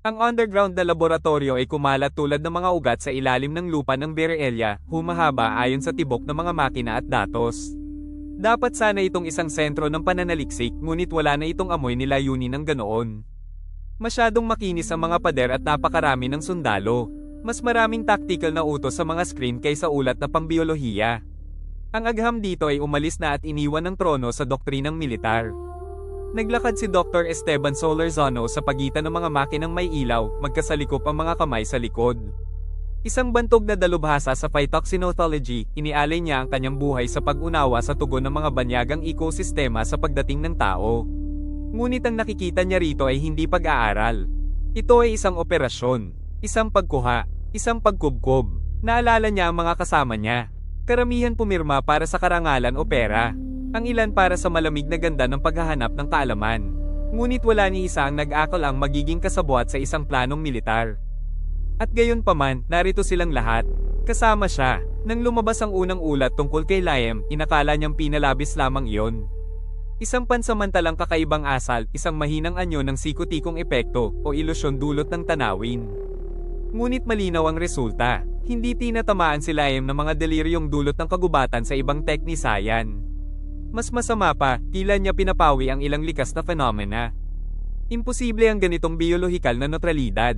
Ang underground na laboratorio ay kumalat tulad ng mga ugat sa ilalim ng lupa ng Berelia, humahaba ayon sa tibok ng mga makina at datos. Dapat sana itong isang sentro ng pananaliksik ngunit wala na itong amoy yuni ng ganoon. Masyadong makinis ang mga pader at napakarami ng sundalo. Mas maraming tactical na utos sa mga screen kaysa ulat na pambiolohiya. Ang agham dito ay umalis na at iniwan ng trono sa doktrinang militar. Naglakad si Dr. Esteban Solorzano sa pagitan ng mga makinang may ilaw, magkasalikop ang mga kamay sa likod. Isang bantog na dalubhasa sa phytoxenothology, inialay niya ang kanyang buhay sa pag-unawa sa tugon ng mga banyagang ekosistema sa pagdating ng tao. Ngunit ang nakikita niya rito ay hindi pag-aaral. Ito ay isang operasyon, isang pagkuha, isang pagkubkob. Naalala niya ang mga kasama niya. Karamihan pumirma para sa karangalan o pera. Ang ilan para sa malamig na ganda ng paghahanap ng kaalaman. Ngunit wala ni isa ang nag-akal ang magiging kasabwat sa isang planong militar. At gayon paman, narito silang lahat. Kasama siya. Nang lumabas ang unang ulat tungkol kay Liam, inakala niyang pinalabis lamang iyon. Isang pansamantalang kakaibang asal, isang mahinang anyo ng sikotikong epekto o ilusyon dulot ng tanawin. Ngunit malinaw ang resulta. Hindi tinatamaan si Liam ng mga deliryong dulot ng kagubatan sa ibang teknisayan. Mas masama pa, tila niya pinapawi ang ilang likas na fenomena. Imposible ang ganitong biolohikal na neutralidad.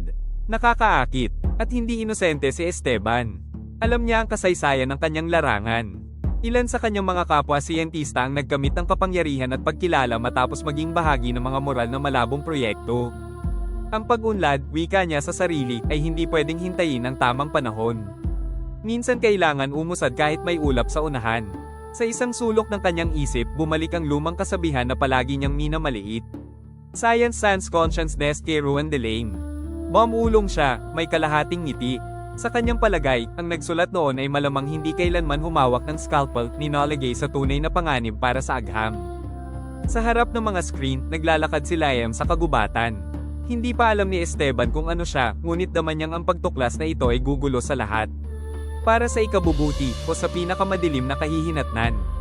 Nakakaakit, at hindi inosente si Esteban. Alam niya ang kasaysayan ng kanyang larangan. Ilan sa kanyang mga kapwa siyentista ang nagkamit ng kapangyarihan at pagkilala matapos maging bahagi ng mga moral na malabong proyekto. Ang pag-unlad, wika niya sa sarili, ay hindi pwedeng hintayin ang tamang panahon. Minsan kailangan umusad kahit may ulap sa unahan. Sa isang sulok ng kanyang isip, bumalik ang lumang kasabihan na palagi niyang minamaliit. Science sans consciousness kay Ruan de Lame. Mamulong siya, may kalahating ngiti. Sa kanyang palagay, ang nagsulat noon ay malamang hindi kailanman humawak ng scalpel ni Nolagay sa tunay na panganib para sa agham. Sa harap ng mga screen, naglalakad si Liam sa kagubatan. Hindi pa alam ni Esteban kung ano siya, ngunit daman niyang ang pagtuklas na ito ay gugulo sa lahat. Para sa ikabubuti, o sa pinakamadilim na kahihinatnan.